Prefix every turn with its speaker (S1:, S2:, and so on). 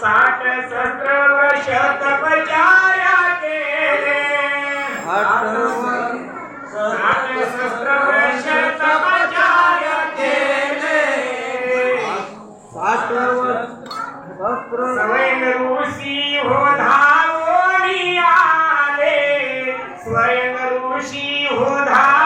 S1: साठ सत्र वर्ष तपचार्या केले साठ सत्र वर्ष तपचार्या केले साठ सत्र स्वयं ऋषी हो धावोनी आले स्वयं ऋषी हो धावोनी